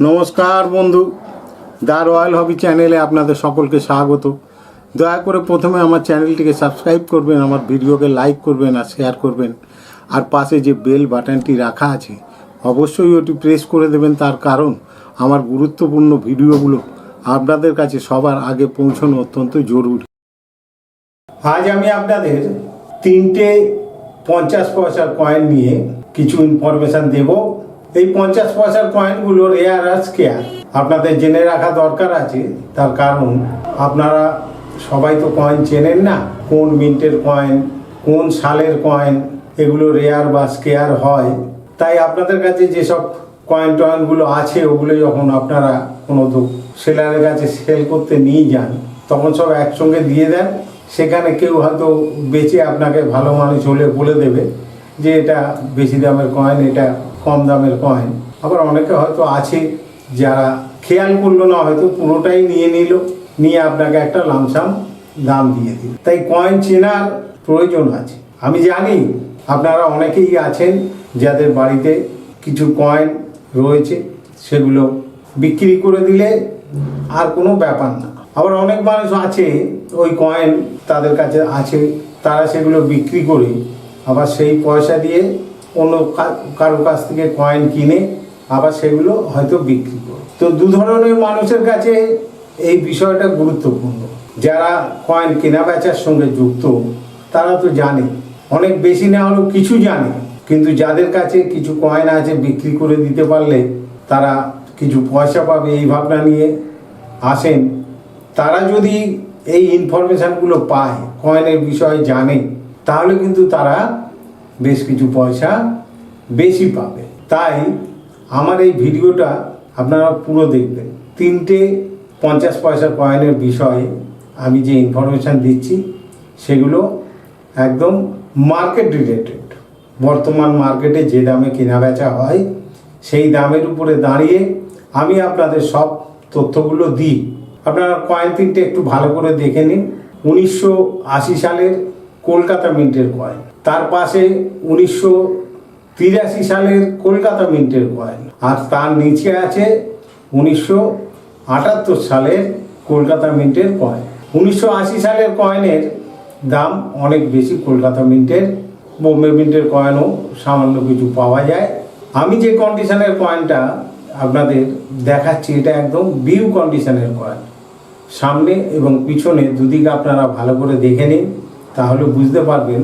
নমস্কার বন্ধু the royal হবি চ্যানেলে আপনাদের সকলকে স্বাগত। দয়া করে প্রথমে আমার চ্যানেলটিকে সাবস্ক্রাইব করবেন, আমার ভিডিওকে লাইক করবেন আর শেয়ার করবেন। আর পাশে যে বেল বাটনটি রাখা আছে, অবশ্যই ওটি প্রেস করে দেবেন। তার কারণ, আমার গুরুত্বপূর্ণ ভিডিওগুলো আপনাদের কাছে সবার আগে পৌঁছানো অত্যন্ত জরুরি। আজ আমি আপনাদের তিনটে পঞ্চাশ পয়সার কয়েন নিয়ে কিছু ইনফরমেশন দেব। এই পঞ্চাশ পয়সার কয়েনগুলো রেয়ার আর স্কেয়ার আপনাদের জেনে রাখা দরকার আছে। তার কারণ, আপনারা সবাই তো কয়েন চেনেন না, কোন মিন্টের কয়েন কোন সালের কয়েন এগুলো রেয়ার বা স্কেয়ার হয়। তাই আপনাদের কাছে যেসব কয়েন টয়েনগুলো আছে, ওগুলো যখন আপনারা কোনো সেলারের কাছে সেল করতে নিয়ে যান, তখন সব একসঙ্গে দিয়ে দেন। সেখানে কেউ হয়তো বেচে আপনাকে ভালো মানুষ হলে বলে দেবে যে এটা বেশি দামের কয়েন এটা কম দামের কয়েন আবার অনেকে হয়তো আছে যারা খেয়াল করল না, হয়তো পুরোটাই নিয়ে নিল, নিয়ে আপনাকে একটা লামসাম দাম দিয়ে দিল। তাই কয়েন চেনার প্রয়োজন আছে। আমি জানি আপনারা অনেকেই আছেন যাদের বাড়িতে কিছু কয়েন রয়েছে, সেগুলো বিক্রি করে দিলে আর কোনো ব্যাপার না। আবার অনেক মানুষ আছে, ওই কয়েন তাদের কাছে আছে, তারা সেগুলো বিক্রি করে আবার সেই পয়সা দিয়ে অন্য কারও কাছ থেকে কয়েন কিনে আবার সেগুলো হয়তো বিক্রি করে। তো দু ধরনের মানুষের কাছে এই বিষয়টা গুরুত্বপূর্ণ। যারা কয়েন কেনা বেচার সঙ্গে যুক্ত, তারা তো জানে। অনেক বেশি না হলেও কিছু জানে। কিন্তু যাদের কাছে কিছু কয়েন আছে বিক্রি করে দিতে পারলে, তারা কিছু পয়সা পাবে এই ভাবনা নিয়ে আসেন। তারা যদি এই ইনফরমেশানগুলো পায় কয়েনের বিষয়ে জানে, তাহলে কিন্তু তারা বেশ কিছু পয়সা বেশি পাবে। তাই আমার এই ভিডিওটা আপনারা পুরো দেখবেন। তিনটে পঞ্চাশ পয়সা কয়েনের বিষয়ে আমি যে ইনফরমেশান দিচ্ছি, সেগুলো একদম মার্কেট রিলেটেড বর্তমান মার্কেটে যে দামে কেনা বেচা হয়, সেই দামের উপরে দাঁড়িয়ে আমি আপনাদের সব তথ্যগুলো দিই। আপনারা কয়েন তিনটে একটু ভালো করে দেখে নিন। উনিশশো আশি সালের কলকাতা মিন্টের কয়েন। তার পাশে উনিশশো তিরাশি সালের কলকাতা মিন্টের কয়েন। আর তার নিচে আছে উনিশশো আটাত্তর সালের কলকাতা মিন্টের কয়েন। উনিশশো আশি সালের কয়েনের দাম অনেক বেশি কলকাতা মিন্টের। বোম্বে মিন্টের কয়েনও সামান্য কিছু পাওয়া যায়। আমি যে কন্ডিশনের কয়েনটা আপনাদের দেখাচ্ছি, এটা একদম বিউ কন্ডিশনের কয়েন। সামনে এবং পিছনে দুদিকে আপনারা ভালো করে দেখে নিন, তাহলে বুঝতে পারবেন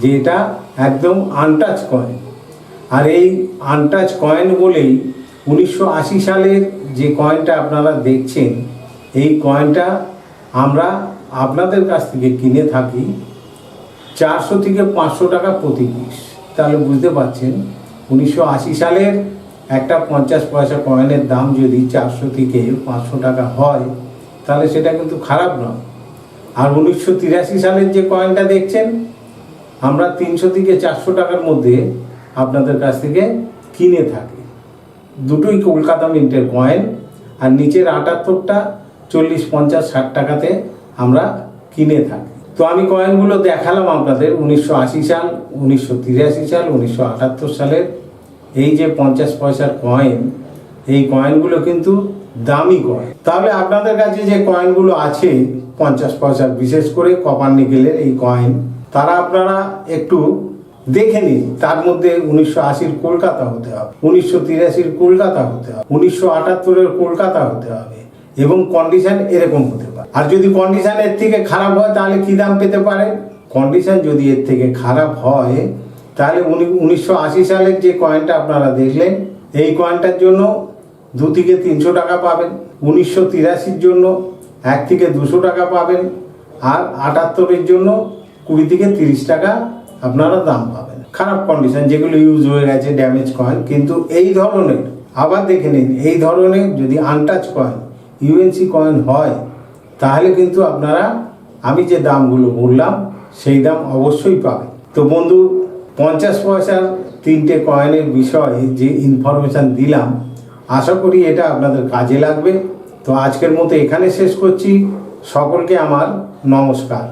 যে এটা একদম আনটাচ কয়েন আর এই আনটাচ কয়েন বলেই উনিশশো আশি সালের যে কয়েনটা আপনারা দেখছেন, এই কয়েনটা আমরা আপনাদের কাছ থেকে কিনে থাকি চারশো থেকে পাঁচশো টাকা প্রতি পিস তাহলে বুঝতে পারছেন, উনিশশো আশি সালের একটা পঞ্চাশ পয়সা কয়েনের দাম যদি চারশো থেকে পাঁচশো টাকা হয়, তাহলে সেটা কিন্তু খারাপ নয়। আর উনিশশো তিরাশি সালের যে কয়েনটা দেখছেন আমরা তিনশো থেকে চারশো টাকার মধ্যে আপনাদের কাছ থেকে কিনে থাকি। দুটোই কলকাতা মিন্টের কয়েন আর নিচের আটাত্তরটা চল্লিশ, পঞ্চাশ, ষাট টাকাতে আমরা কিনে থাকি। তো আমি কয়েনগুলো দেখালাম আপনাদের, উনিশশো আশি সাল, উনিশশো তিরাশি সাল, উনিশশো আটাত্তর সালের। এই যে পঞ্চাশ পয়সার কয়েন এই কয়েনগুলো কিন্তু দামি কয়েন তাহলে আপনাদের কাছে যে কয়েনগুলো আছে, পঞ্চাশ পয়সার বিশেষ করে কপার নিকেলের এই কয়েন তারা আপনারা একটু দেখে নিন, তার মধ্যে উনিশশো আশির কলকাতা হতে হবে, উনিশশো তিরাশির কলকাতা হতে হবে, উনিশশো আটাত্তরের কলকাতা হতে হবে, এবং কন্ডিশন এরকম হতে পারে। আর যদি কন্ডিশন এর থেকে খারাপ হয়, তাহলে কি দাম পেতে পারে? কন্ডিশন যদি এর থেকে খারাপ হয়, তাহলে উনি, উনিশশো আশি সালের যে কয়েনটা আপনারা দেখলেন, এই কয়েনটার জন্য দু থেকে তিনশো টাকা পাবেন, উনিশশো তিরাশির জন্য এক থেকে দুশো টাকা পাবেন, আর আটাত্তরের জন্য কুড়ি থেকে তিরিশ টাকা আপনারা দাম পাবেন। খারাপ কন্ডিশন যেগুলো ইউজ হয়ে গেছে ড্যামেজ কয়েন কিন্তু এই ধরনের, আবার দেখে নিন, এই ধরনের যদি আনটাচ কয়েন ইউএনসি কয়েন হয়, তাহলে কিন্তু আপনারা, আমি যে দামগুলো বললাম, সেই দাম অবশ্যই পাবেন। তো বন্ধু, পঞ্চাশ পয়সার তিনটে কয়েনের বিষয়ে যে ইনফরমেশান দিলাম, আশা করি এটা আপনাদের কাজে লাগবে। তো আজকের মতো এখানে শেষ করছি। সকলকে আমার নমস্কার।